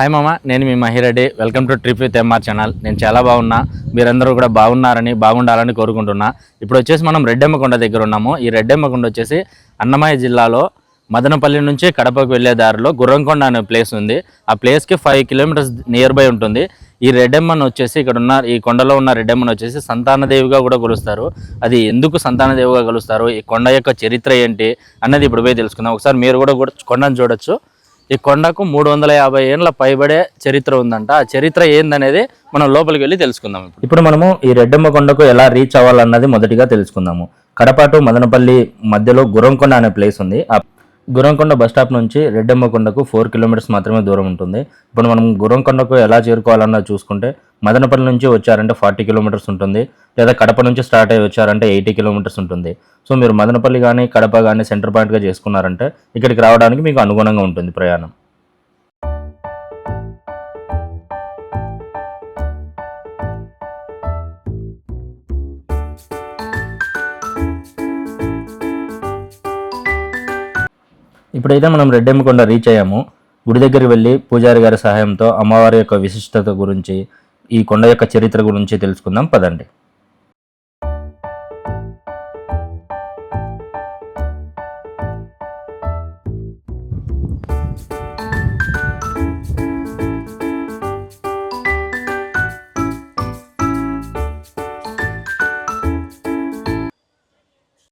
Hi మామ. నేను మీ Mahireddy welcome to trip with MR channel నేను చాలా బాగున్నా. మీరందరూ కూడా బాగున్నారని బాగుండాలని కోరుకుంటున్నా. ఇప్పుడు వచ్చేసి మనం రెడ్డెమ్మకొండ దగ్గర ఉన్నాము. ఈ రెడ్డెమ్మకొండ వచ్చేసి అన్నమయ్య జిల్లాలో మదనపల్లి నుంచి కడపకు వెళ్ళే దారిలో గుర్రంకొండ అనే ప్లేస్ ఉంది. ఆ ప్లేస్కి ఫైవ్ కిలోమీటర్స్ నియర్ బై ఉంటుంది. ఈ రెడ్డెమ్మను వచ్చేసి ఇక్కడ ఉన్న ఈ కొండలో ఉన్న రెడ్డెమ్మను వచ్చేసి సంతానదేవిగా కూడా కొలుస్తారు. అది ఎందుకు సంతానదేవిగా కొలుస్తారు? ఈ కొండ యొక్క చరిత్ర ఏంటి? అన్నది ఇప్పుడు పోయి తెలుసుకుందాం. ఒకసారి మీరు కూడా కూడా కొండను చూడొచ్చు. ఈ కొండకు మూడు వందల యాభై ఏళ్ళ పైబడే చరిత్ర ఉందంట. ఆ చరిత్ర ఏందనేది మనం లోపలికి వెళ్ళి తెలుసుకుందాం ఇప్పుడు. మనము ఈ రెడ్డమ్మ కొండకు ఎలా రీచ్ అవ్వాలన్నది మొదటిగా తెలుసుకుందాము. కడపాటు మదనపల్లి మధ్యలో గురంకొండ అనే ప్లేస్ ఉంది. ఆ గురంకొండ బస్ స్టాప్ నుంచి రెడ్డమ్మ కొండకు ఫోర్ కిలోమీటర్స్ మాత్రమే దూరం ఉంటుంది. ఇప్పుడు మనం గురంకొండకు ఎలా చేరుకోవాలన్నది చూసుకుంటే మదనపల్లి నుంచి వచ్చారంటే ఫార్టీ కిలోమీటర్స్ ఉంటుంది. లేదా కడప నుంచి స్టార్ట్ అయ్యి వచ్చారంటే ఎయిటీ కిలోమీటర్స్ ఉంటుంది. సో మీరు మదనపల్లి కానీ కడప కానీ సెంటర్ పాయింట్గా చేసుకున్నారంటే ఇక్కడికి రావడానికి మీకు అనుగుణంగా ఉంటుంది ప్రయాణం. ఇప్పుడైతే మనం రెడ్డెమ్మకొండ రీచ్ అయ్యాము. గుడి దగ్గరికి వెళ్ళి పూజారి గారి సహాయంతో అమ్మవారి యొక్క విశిష్టత గురించి ఈ కొండ యొక్క చరిత్ర గురించి తెలుసుకుందాం. పదండి.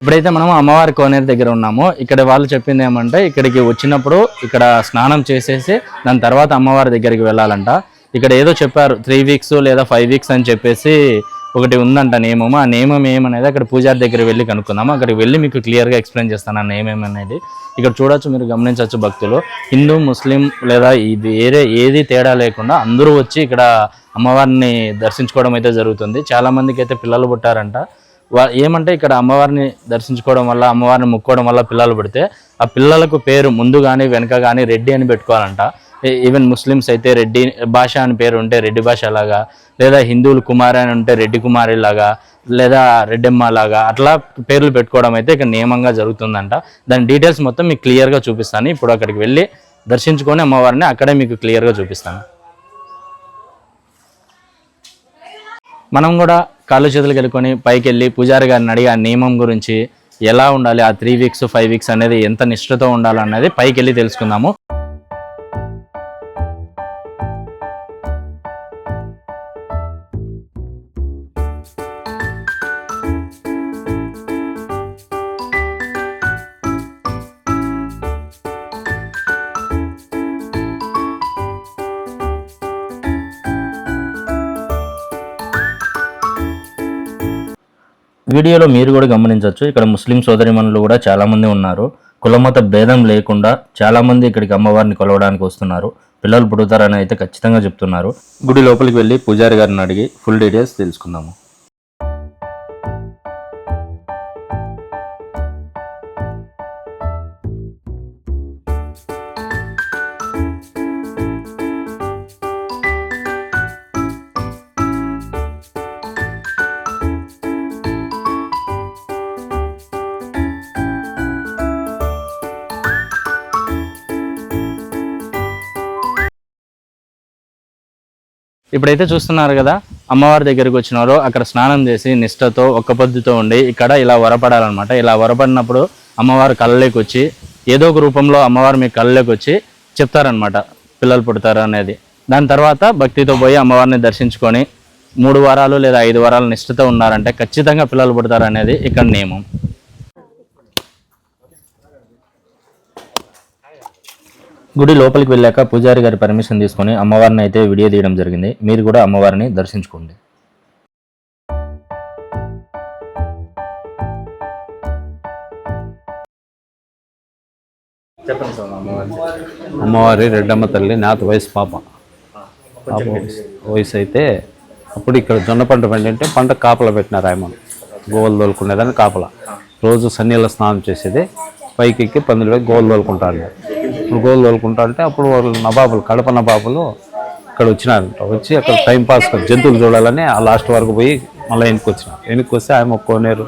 ఇప్పుడైతే మనం అమ్మవారి కోనేరు దగ్గర ఉన్నాము. ఇక్కడ వాళ్ళు చెప్పింది ఏమంటే ఇక్కడికి వచ్చినప్పుడు ఇక్కడ స్నానం చేసేసి దాని తర్వాత అమ్మవారి దగ్గరికి వెళ్ళాలంట. ఇక్కడ ఏదో చెప్పారు త్రీ వీక్స్ లేదా ఫైవ్ వీక్స్ అని చెప్పేసి ఒకటి ఉందంట నియమం ఆ నియమం ఏమనేది అక్కడ పూజారి దగ్గర వెళ్ళి కనుక్కుందాము. అక్కడికి వెళ్ళి మీకు క్లియర్గా ఎక్స్ప్లెయిన్ చేస్తాను ఆ నియమం అనేది. ఇక్కడ చూడొచ్చు మీరు గమనించవచ్చు భక్తులు. హిందూ ముస్లిం లేదా ఇది ఏరే ఏది తేడా లేకుండా అందరూ వచ్చి ఇక్కడ అమ్మవారిని దర్శించుకోవడం అయితే జరుగుతుంది. చాలా మందికి అయితే పిల్లలు పుట్టారంట. వా- ఏమంటే ఇక్కడ అమ్మవారిని దర్శించుకోవడం వల్ల అమ్మవారిని ముక్కోవడం వల్ల పిల్లలు పుడితే ఆ పిల్లలకు పేరు ముందు కానీ వెనక కానీ రెడ్డి అని పెట్టుకోవాలంట. ఈవెన్ ముస్లిమ్స్ అయితే రెడ్డి భాష అని పేరు ఉంటే రెడ్డి భాష లాగా లేదా హిందువులు కుమారి అని ఉంటే రెడ్డి కుమారి లాగా లేదా రెడ్డెమ్మ లాగా అట్లా పేర్లు పెట్టుకోవడం అయితే ఇక్కడ నియమంగా జరుగుతుందంట. దాని డీటెయిల్స్ మొత్తం మీకు క్లియర్గా చూపిస్తాను. ఇప్పుడు అక్కడికి వెళ్ళి దర్శించుకొని అమ్మవారిని అక్కడే మీకు క్లియర్గా చూపిస్తాను. మనం కూడా కాళ్ళు చేతులు కలుకొని పైకి వెళ్ళి పూజారి గారిని అడిగి ఆ నియమం గురించి ఎలా ఉండాలి ఆ త్రీ వీక్స్ ఫైవ్ వీక్స్ అనేది ఎంత నిష్ఠతో ఉండాలన్నది పైకి వెళ్ళి తెలుసుకుందాము. వీడియోలో మీరు కూడా గమనించవచ్చు. ఇక్కడ ముస్లిం సోదరిమణులు కూడా చాలా మంది ఉన్నారు. కులమత భేదం లేకుండా చాలామంది ఇక్కడికి అమ్మవారిని కొలవడానికి వస్తున్నారు. పిల్లలు పుడతారని అయితే ఖచ్చితంగా చెప్తున్నారు. గుడి లోపలికి వెళ్ళి పూజారి గారిని అడిగి ఫుల్ డీటెయిల్స్ తెలుసుకుందాము. ఇప్పుడైతే చూస్తున్నారు కదా అమ్మవారి దగ్గరికి వచ్చినారో అక్కడ స్నానం చేసి నిష్టతో ఒక్క పొద్దుతో ఉండి ఇక్కడ ఇలా వరపడాలన్నమాట. ఇలా వరపడినప్పుడు అమ్మవారు కళ్ళలోకి వచ్చి ఏదో ఒక రూపంలో అమ్మవారు మీ కళ్ళలోకి వచ్చి చెప్తారనమాట పిల్లలు పుడతారు అనేది. దాని తర్వాత భక్తితో పోయి అమ్మవారిని దర్శించుకొని మూడు వారాలు లేదా ఐదు వారాలు నిష్ఠతో ఉన్నారంటే ఖచ్చితంగా పిల్లలు పుడతారు అనేది ఇక్కడ నియమం. గుడి లోపలికి వెళ్ళాక పూజారి గారి పర్మిషన్ తీసుకొని అమ్మవారిని అయితే వీడియో తీయడం జరిగింది. మీరు కూడా అమ్మవారిని దర్శించుకోండి. అమ్మవారి రెడ్డమ్మ తల్లి నాత వయసు పాప. పాప వయసు- వయసు అయితే అప్పుడు ఇక్కడ జొన్న పంట పండింటే పంట కాపలా పెట్టినారు ఆయన గోవలు తోలుకునేదాన్ని కాపలా. రోజు సన్నీళ్ళ స్నానం చేసేది. పైకి ఎక్కి పందులు గోలు తోలుకుంటారు. ఇప్పుడు గోలు తోలుకుంటా అంటే అప్పుడు వాళ్ళు నబాబులు కడప నబాబులు ఇక్కడ వచ్చినారంట వచ్చి అక్కడ టైం పాస్ జంతువులు చూడాలని ఆ లాస్ట్ వరకు పోయి మళ్ళీ వెనక్కి వచ్చినారు. వెనక్కి వస్తే ఆయన కోనేరు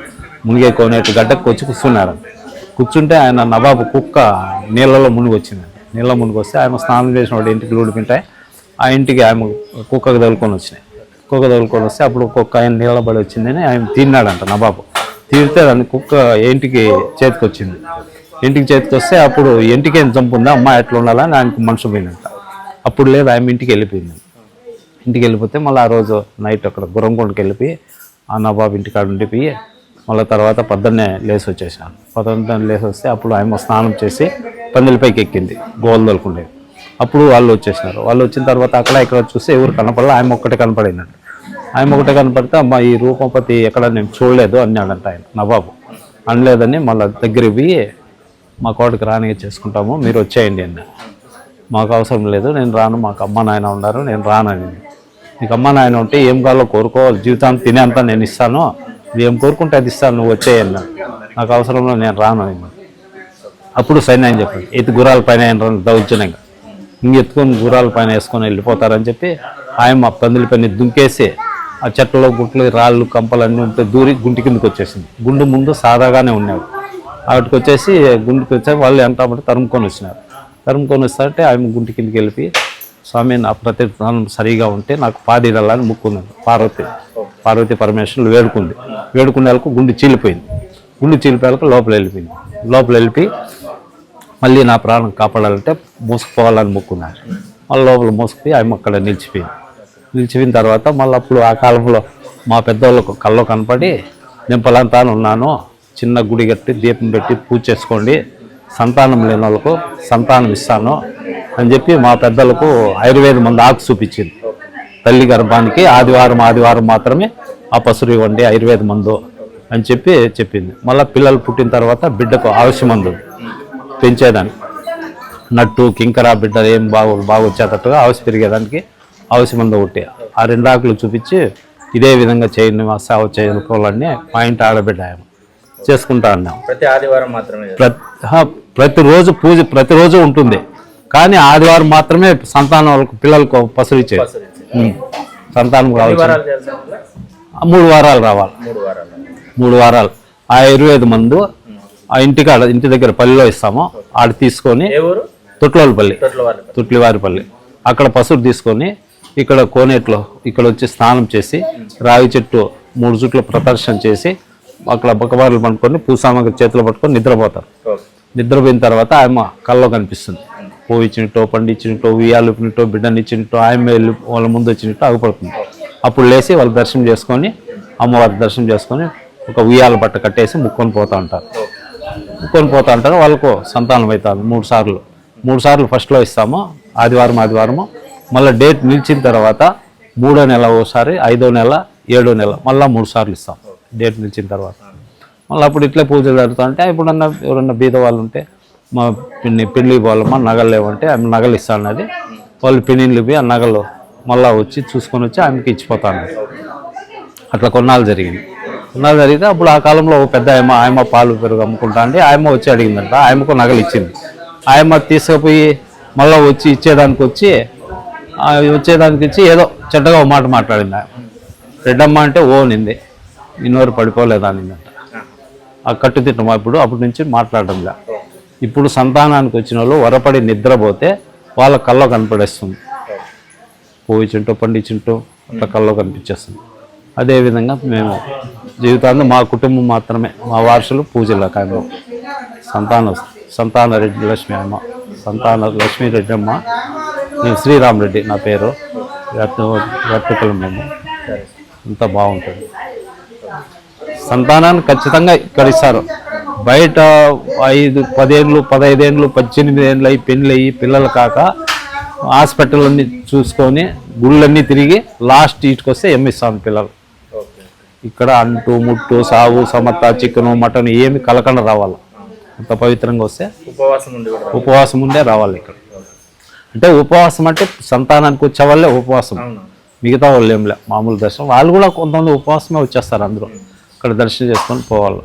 మునిగే కోనేరు గడ్డకు వచ్చి కూర్చున్నారు. కూర్చుంటే ఆయన నబాబు కుక్క నీళ్ళలో మునిగి వచ్చిందండి నీళ్ళ మునిగి వస్తే ఆయన స్నానం చేసిన వాడు ఇంటికి లూడిపింటే ఆ ఇంటికి ఆమె కుక్కకు తగులుకొని వచ్చినాయి. కుక్క తగులుకొని వస్తే అప్పుడు కుక్క ఆయన నిలబడి వచ్చిందని ఆయన తిన్నాడంట నబాబు తీరితే దాన్ని కుక్క ఇంటికి చేతికి వచ్చింది. ఇంటికి చేతికి వస్తే అప్పుడు ఇంటికి ఏం చంపుందా అమ్మ ఎట్లా ఉండాలని ఆయనకు మనసు పోయినంట అప్పుడు లేదు ఆమె ఇంటికి వెళ్ళిపోయింది. ఇంటికి వెళ్ళిపోతే మళ్ళీ ఆ రోజు నైట్ అక్కడ గురంకొండకి వెళ్ళిపోయి ఆ నవాబు ఇంటికాడ ఉండిపోయి మళ్ళీ తర్వాత పొద్దున్నే లేచి వచ్చేసాను. పొద్దున్న లేచి వస్తే అప్పుడు ఆమె స్నానం చేసి పందిలపైకి ఎక్కింది గోలదొలుకుండేది అప్పుడు వాళ్ళు వచ్చేసినారు. వాళ్ళు వచ్చిన తర్వాత అక్కడ ఇక్కడ చూస్తే ఎవరు కనపడలే ఆయన ఒక్కటే కనపడిందంట. ఆయన ఒకటే కనపడితే అమ్మ ఈ రూపంపతి ఎక్కడ నేను చూడలేదు అన్నాడంట ఆయన నవాబు. అనలేదని మళ్ళీ దగ్గరికి పోయి మా కోటకి రాని చేసుకుంటాము. మీరు వచ్చేయండి అన్న. మాకు అవసరం లేదు. నేను రాను. మాకు అమ్మ నాయన ఉన్నారు. నేను రానని నీకు అమ్మ నాయన ఉంటే ఏం కావాలో కోరుకోవాలి. జీవితాన్ని తినేంత నేను ఇస్తాను. నువ్వు ఏం కోరుకుంటే అది ఇస్తాను. నువ్వు వచ్చేయన్న నాకు అవసరంలో నేను రాను అని. అప్పుడు సైన్ అని చెప్పి ఎత్తి గుర్రాల పైన దౌర్జన్యంగా. ఇంక ఎత్తుకొని గుర్రాల పైన వేసుకొని వెళ్ళిపోతారని చెప్పి ఆయన మా పందుల పైన దుంకేసి ఆ చెట్లలో గుట్లు రాళ్ళు కంపలు అన్నీ ఉంటే దూరి గుంటి కిందకి వచ్చేసింది. గుండు ముందు సాదాగానే ఉన్నాడు. ఆవిడకి వచ్చేసి గుండెకి వచ్చాక వాళ్ళు ఎంత తరుముకొని వచ్చినారు. తరుముకొని వస్తారంటే ఆమె గుంటి కిందకి వెళ్ళి స్వామి నా ప్రతిదానం సరిగా ఉంటే నాకు పాదిరాలని ముక్కుంది. పార్వతి పార్వతి పరమేశ్వరులు వేడుకుంది. వేడుకునే వాళ్ళకు గుండు చీలిపోయింది. గుండు చీలిపోయాలకు లోపల వెళ్ళిపోయింది. లోపల వెళ్ళిపోయి మళ్ళీ నా ప్రాణం కాపాడాలంటే మూసుకుపోవాలని మొక్కున్నారు. మళ్ళీ లోపల మూసుకుపోయి ఆమె అక్కడ నిలిచిపోయింది. నిలిచిపోయిన తర్వాత మళ్ళీ అప్పుడు ఆ కాలంలో మా పెద్దవాళ్ళకు కల్లో కనపడి నేను పలాంతాను ఉన్నాను చిన్న గుడి కట్టి దీపం పెట్టి పూజ చేసుకోండి. సంతానం లేని వాళ్ళకు సంతానం ఇస్తాను అని చెప్పి మా పెద్దలకు ఆయుర్వేద మందు ఆకు చూపించింది. తల్లి గర్భానికి ఆదివారం ఆదివారం మాత్రమే ఆ పసురు ఇవ్వండి ఆయుర్వేద మందు అని చెప్పి చెప్పింది. మళ్ళీ పిల్లలు పుట్టిన తర్వాత బిడ్డకు ఆవశ్య మందు పెంచేదాన్ని. నట్టు కింకర బిడ్డ ఏం బాగు బాగా వచ్చేటట్టుగా పెరిగేదానికి ఆవశ్య మందు ఒకటి. ఆ రెండు ఆకులు చూపించి ఇదే విధంగా చేయండి మా సేవ చేసుకోవాలని మా ఇంటి ఆడబిడ్డ ఆయన. చేసుకుంటా అన్నాం. ప్రతి ఆదివారం మాత్రమే ప్రతిరోజు పూజ ప్రతిరోజు ఉంటుంది. కానీ ఆదివారం మాత్రమే సంతానం వాళ్ళకు పిల్లలకు ఉం. సంతానం మూడు వారాలు రావాలి. మూడు వారాలు. మూడు వారాలు. ఆ ఆయుర్వేద మందు ఆ ఇంటికాడ ఇంటి దగ్గర పల్లిలో ఇస్తాము. ఆడ తీసుకొని ఏ ఊరు? తొట్లోలపల్లి తొట్ల వారి తొట్లివారిపల్లి. అక్కడ పసురు తీసుకొని ఇక్కడ కోనేట్లో ఇక్కడ వచ్చి స్నానం చేసి రావి చెట్టు మూడు చుట్ల ప్రదర్శన చేసి అక్కడ బొక్కబారులు పట్టుకొని పూసామకి చేతిలో పట్టుకొని నిద్రపోతారు. నిద్రపోయిన తర్వాత ఆమె కల్లో కనిపిస్తుంది. పువ్వు ఇచ్చినట్టు పండు ఇచ్చినట్టు ఉయ్యాలు ఇప్పినట్టు బిడ్డని ఇచ్చినట్టు ఆమె వెళ్ళి వాళ్ళ ముందు వచ్చినట్టు ఆగిపడుతుంది. అప్పుడు లేచి వాళ్ళు దర్శనం చేసుకొని అమ్మవారి దర్శనం చేసుకొని ఒక ఉయ్యాల బట్ట కట్టేసి ముక్కొని పోతా ఉంటారు. ముక్కొని పోతా ఉంటారు. వాళ్ళకు సంతానం అవుతారు మూడు సార్లు. మూడు సార్లు ఫస్ట్లో ఇస్తాము. ఆదివారం ఆదివారము. మళ్ళీ డేట్ నిలిచిన తర్వాత మూడో నెల ఓసారి ఐదో నెల ఏడో నెల మళ్ళీ మూడు సార్లు ఇస్తాం. డేట్ నిలిచిన తర్వాత. మళ్ళీ అప్పుడు ఇట్లే పూజలు జరుగుతుంటే ఇప్పుడన్నా ఎవరన్నా బీద వాళ్ళు ఉంటే మా పిన్ని పెళ్ళి మా నగలు లేవంటే ఆమె నగలు ఇస్తానది వాళ్ళు పిన్నిళ్ళు పోయి ఆ నగలు మళ్ళీ వచ్చి చూసుకొని వచ్చి ఆమెకి ఇచ్చిపోతాను. అట్లా కొన్నాళ్ళు జరిగింది. కొన్నాళ్ళు జరిగితే అప్పుడు ఆ కాలంలో ఒక పెద్ద ఆయమ్మ ఆయమ పాలు పెరుగు అమ్ముకుంటా అంటే ఆయమ్మ వచ్చి అడిగిందంట. ఆయమ్మకు నగలు ఇచ్చింది. ఆయమ్మ తీసుకుపోయి మళ్ళీ వచ్చి ఇచ్చేదానికి వచ్చి వచ్చేదానికి ఇచ్చి ఏదో చెడ్డగా ఒక మాట మాట్లాడింది రెడ్డమ్మ అంటే ఓ నింది ఇన్నోరు పడిపోలేదా నిందంట ఆ కట్టుదిట్టం అప్పుడు అప్పటి నుంచి మాట్లాడడంలా ఇప్పుడు సంతానానికి వచ్చిన వాళ్ళు వరపడి నిద్రపోతే వాళ్ళ కల్లో కనపడేస్తుంది పోయిచుంటూ పండించుంటూ అట్లా కల్లో కనిపించేస్తుంది అదేవిధంగా మేము జీవితాన్ని మా కుటుంబం మాత్రమే మా వారసులు పూజల కాయలు సంతాన సంతాన రెడ్డి లక్ష్మి అమ్మ సంతాన లక్ష్మీ రెడ్డి అమ్మ నేను శ్రీరామ్ రెడ్డి నా పేరు వర్తికలు మేము అంతా బాగుంటుంది సంతానాన్ని ఖచ్చితంగా ఇక్కడ ఇస్తారు. బయట ఐదు పదేళ్ళు పదహైదేళ్ళు పద్దెనిమిది ఏళ్ళు అయ్యి పెళ్ళి అయ్యి పిల్లలు కాక హాస్పిటల్ అన్ని చూసుకొని గుళ్ళన్నీ తిరిగి లాస్ట్ ఇటుకు వస్తే ఎమ్మిస్తాను పిల్లలు. ఇక్కడ అంటు ముట్టు సాగు సమత చికెను మటన్ ఏమి కలకండ రావాలి. అంత పవిత్రంగా వస్తే ఉపవాసం ఉపవాసం ఉండే రావాలి ఇక్కడ. అంటే ఉపవాసం అంటే సంతానానికి వచ్చే వాళ్ళే ఉపవాసం. మిగతా వాళ్ళు ఏం లే మామూలు దర్శనం. వాళ్ళు కూడా కొంతమంది ఉపవాసమే వచ్చేస్తారు అందరూ అక్కడ దర్శనం చేసుకొని పోవాలి.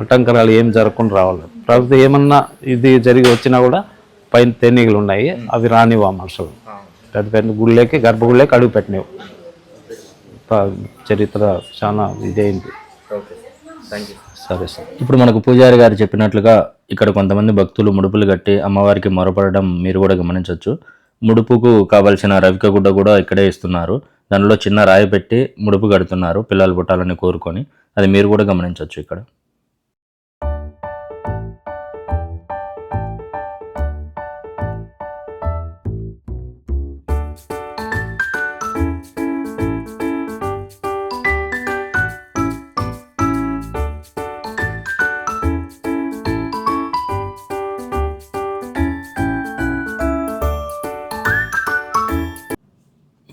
అట్టంకరాలు ఏం జరగకుండా రావాలి. ప్రభుత్వం ఏమన్నా ఇది జరిగి వచ్చినా కూడా పైన తెన్నీగలు ఉన్నాయి. అవి రానివ్వ మనుషులు. పెద్ద పెద్ద గుళ్ళేకి గర్భగుళ్ళేకి అడుగు పెట్టినవి. చరిత్ర చాలా ఇదైంది. యూ సరే సార్. ఇప్పుడు మనకు పూజారి గారు చెప్పినట్లుగా ఇక్కడ కొంతమంది భక్తులు ముడుపులు కట్టి అమ్మవారికి మొరపడడం మీరు కూడా గమనించవచ్చు ముడుపుకు కావలసిన రవిక గుడ్డ కూడా ఇక్కడే ఇస్తున్నారు. దానిలో చిన్న రాయి పెట్టి ముడుపు కడుతున్నారు పిల్లలు పుట్టాలని కోరుకొని. అది మీరు కూడా గమనించవచ్చు ఇక్కడ.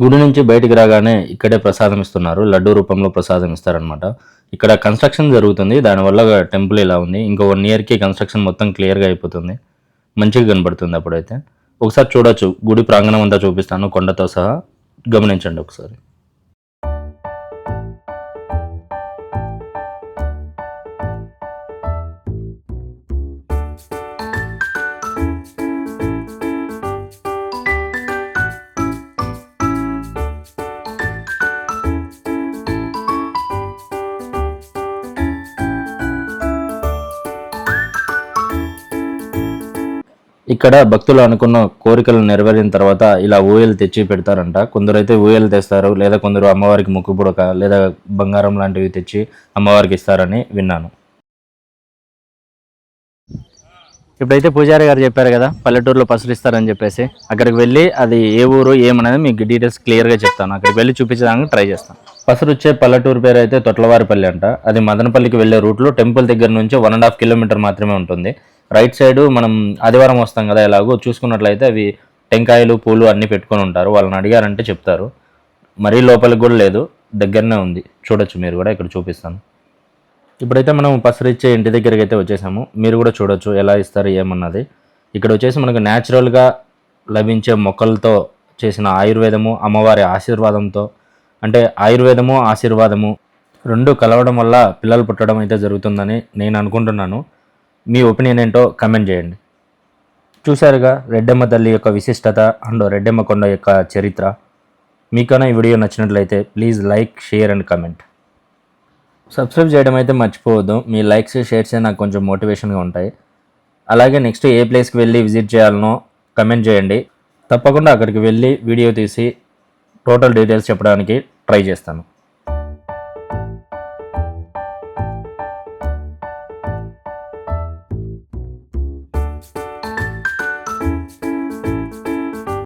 గుడి నుంచి బయటికి రాగానే ఇక్కడే ప్రసాదం ఇస్తున్నారు. లడ్డు రూపంలో ప్రసాదం ఇస్తారనమాట ఇక్కడ కన్స్ట్రక్షన్ జరుగుతుంది. దానివల్ల టెంపుల్ ఇలా ఉంది. ఇంకో వన్ ఇయర్కి కన్స్ట్రక్షన్ మొత్తం క్లియర్గా అయిపోతుంది. మంచిగా కనబడుతుంది అప్పుడైతే. ఒకసారి చూడొచ్చు. గుడి ప్రాంగణం అంతా చూపిస్తాను. కొండతో సహా. గమనించండి ఒకసారి. ఇక్కడ భక్తులు అనుకున్న కోరికలు నెరవేరిన తర్వాత ఇలా ఊయలు తెచ్చి పెడతారంట. కొందరైతే ఊయలు తెస్తారు లేదా కొందరు అమ్మవారికి ముక్కు పుడక లేదా బంగారం లాంటివి తెచ్చి అమ్మవారికి ఇస్తారని విన్నాను. ఇప్పుడైతే పూజారి గారు చెప్పారు కదా పల్లెటూరులో పసరు ఇస్తారని చెప్పేసి. అక్కడికి వెళ్ళి అది ఏ ఊరు ఏమనేది మీకు డీటెయిల్స్ క్లియర్గా చెప్తాను. అక్కడికి వెళ్ళి చూపించడానికి ట్రై చేస్తాను. పసరు వచ్చే పల్లెటూరు పేరు అయితే తొట్లవారిపల్లి అంట. అది మదనపల్లికి వెళ్ళే రూట్లో టెంపుల్ దగ్గర నుంచి వన్ అండ్ హాఫ్ కిలోమీటర్ మాత్రమే ఉంటుంది. రైట్ సైడ్ మనం ఆదివారం వస్తాం కదా ఎలాగో చూసుకున్నట్లయితే అవి టెంకాయలు పూలు అన్నీ పెట్టుకొని ఉంటారు. వాళ్ళని అడిగారంటే చెప్తారు. మరీ లోపలికి కూడా లేదు దగ్గరనే ఉంది. చూడొచ్చు మీరు కూడా ఇక్కడ చూపిస్తాను. ఇప్పుడైతే మనం పసరు ఇచ్చే ఇంటి దగ్గరికి అయితే వచ్చేసాము. మీరు కూడా చూడొచ్చు ఎలా ఇస్తారు ఏమన్నది. ఇక్కడ వచ్చేసి మనకు న్యాచురల్గా లభించే మొక్కలతో చేసిన ఆయుర్వేదము అమ్మవారి ఆశీర్వాదంతో అంటే ఆయుర్వేదము ఆశీర్వాదము రెండు కలవడం వల్ల పిల్లలు పుట్టడం అయితే జరుగుతుందని నేను అనుకుంటున్నాను. మీ ఒపీనియన్ ఏంటో కమెంట్ చేయండి. చూశారుగా రెడ్డమ్మ తల్లి యొక్క విశిష్టత అండ్ రెడ్డమ్మ కొండ యొక్క చరిత్ర. మీకైనా ఈ వీడియో నచ్చినట్లయితే please like share and comment. Subscribe చేయడం అయితే మర్చిపోవద్దు. మీ లైక్స్ షేర్స్ నాకు కొంచెం మోటివేషన్గా ఉంటాయి. అలాగే నెక్స్ట్ ఏ ప్లేస్కి వెళ్ళి విజిట్ చేయాలనో కమెంట్ చేయండి. తప్పకుండా అక్కడికి వెళ్ళి వీడియో తీసి టోటల్ డీటెయిల్స్ చెప్పడానికి ట్రై చేస్తాను.